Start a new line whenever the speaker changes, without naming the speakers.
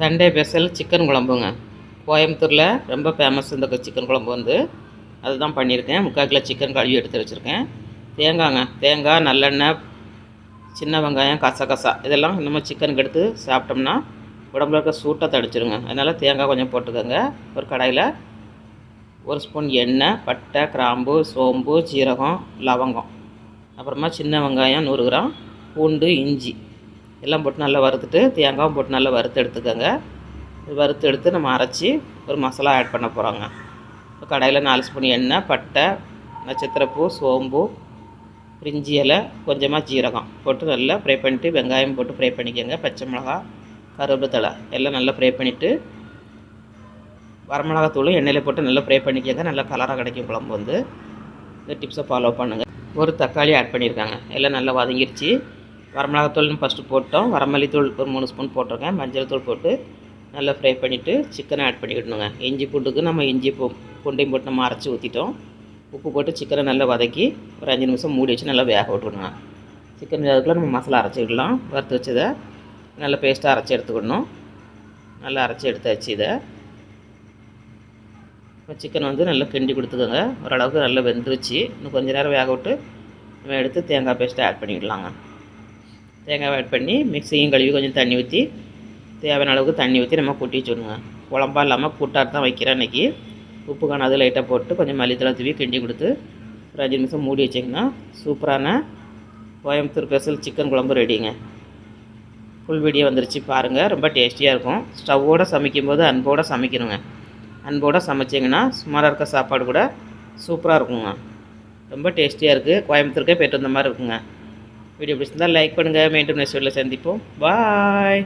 Sunday special chicken குழம்புங்க. கோயம்புத்தூரில் ரொம்ப famous இந்த சிக்கன் குழம்பு வந்து. அதுதான் பண்ணியிருக்கேன். முக்கால் கிலோ சிக்கன் கழுவி எடுத்து வச்சுருக்கேன். தேங்காய்ங்க தேங்காய் நல்லெண்ணெய் சின்ன வெங்காயம் கசகசா. இதெல்லாம் நம்ம சிக்கனுக்கு எடுத்து சாப்பிட்டோம்னா உடம்புல இருக்க சூட்டை தடிச்சிருங்க. அதனால் தேங்காய் கொஞ்சம் போட்டுக்கோங்க. ஒரு கடாயில் ஒரு ஸ்பூன் எண்ணெய் பட்டை கிராம்பு சோம்பு சீரகம் லவங்கம். அப்புறமா சின்ன வெங்காயம் நூறு கிராம். பூண்டு இஞ்சி. எல்லாம் போட்டு நல்லா வறுத்துட்டு தேங்காயும் போட்டு நல்லா வறுத்து எடுத்துக்கோங்க. வறுத்து எடுத்து நம்ம அரைச்சி ஒரு மசாலா ஆட் பண்ண போகிறோங்க இப்போ கடையில் நாலு ஸ்பூன் எண்ணெய் பட்டை நட்சத்திரப்பூ சோம்பு பிரிஞ்சி இலை கொஞ்சமாக ஜீரகம் போட்டு நல்லா ஃப்ரை பண்ணிவிட்டு வெங்காயம் போட்டு ஃப்ரை பண்ணிக்கோங்க. பச்சை மிளகா கருவேப்பிலை எல்லாம் நல்லா ஃப்ரை பண்ணிவிட்டு வரமிளகாத்தூளும் எண்ணெயில் போட்டு நல்லா ஃப்ரை பண்ணிக்கோங்க. நல்லா கலராக கிடைக்கும் குழம்பு வந்து. இந்த டிப்ஸை ஃபாலோ பண்ணுங்கள் ஒரு தக்காளி ஆட் பண்ணியிருக்காங்க எல்லாம் நல்லா வதங்கிருச்சு. வரமிளகாத்தூள் ஃபஸ்ட்டு போட்டோம். வரமல்லித்தூள் ஒரு மூணு ஸ்பூன் போட்டிருக்கேன். மஞ்சள் தூள் போட்டு நல்லா ஃப்ரை பண்ணிவிட்டு சிக்கனை ஆட் பண்ணிக்கிடணுங்க இஞ்சி பூண்டுக்கு நம்ம இஞ்சி பூ பூண்டையும் போட்டு நம்ம அரைச்சி ஊற்றிட்டோம் உப்பு போட்டு சிக்கனை நல்லா வதக்கி ஒரு அஞ்சு நிமிஷம் மூடி வச்சு நல்லா வேக விட்டுக்கணுங்க சிக்கன் வேகக்குள்ள நம்ம மசாலா அரைச்சிக்கிடலாம் வறுத்து வச்சதை நல்லா பேஸ்ட்டாக அரைச்சி எடுத்துக்கிடணும் நல்லா அரைச்சி எடுத்தாச்சு இதை. இப்போ சிக்கன் வந்து நல்லா கிண்டி கொடுத்துக்கோங்க. ஓரளவுக்கு நல்லா வெந்துருச்சு. இன்னும் கொஞ்சம் நேரம் வேக விட்டு நம்ம எடுத்து தேங்காய் பேஸ்ட்டை ஆட் பண்ணிக்கிடலாங்க தேங்காய் ஆட் பண்ணி மிக்சியும் கழுவி கொஞ்சம் தண்ணி ஊற்றி தேவையான அளவுக்கு தண்ணி ஊற்றி நம்ம கூட்டி வச்சுடுங்க குழம்பா இல்லாமல் கூட்டாட்டு தான் வைக்கிறேன் அன்றைக்கி உப்பு காணாது லைட்டாக போட்டு கொஞ்சம் மல்லித்தலை தூவி கிண்டி கொடுத்து ஒரு அஞ்சு நிமிஷம் மூடி வச்சிங்கன்னா சூப்பரான கோயம்புத்தூர் ஸ்பெஷல் சிக்கன் குழம்பு ரெடிங்க ஃபுல் வீடியோ வந்துருச்சு பாருங்கள் ரொம்ப டேஸ்டியாக இருக்கும். ஸ்டவ்வோடு சமைக்கும்போது அன்போடு சமைக்கணுங்க. அன்போடு சமைச்சிங்கன்னா சுமாராக இருக்க சாப்பாடு கூட சூப்பராக இருக்குங்க. ரொம்ப டேஸ்டியாக இருக்குது கோயம்புத்தூருக்கே போய்ட்டு வந்த மாதிரி இருக்குங்க. வீடியோ பிடிச்சிருந்தால் லைக் பண்ணுங்கள் மீண்டும் நெக்ஸ்ட் வீடியோவில் சந்திப்போம். பாய்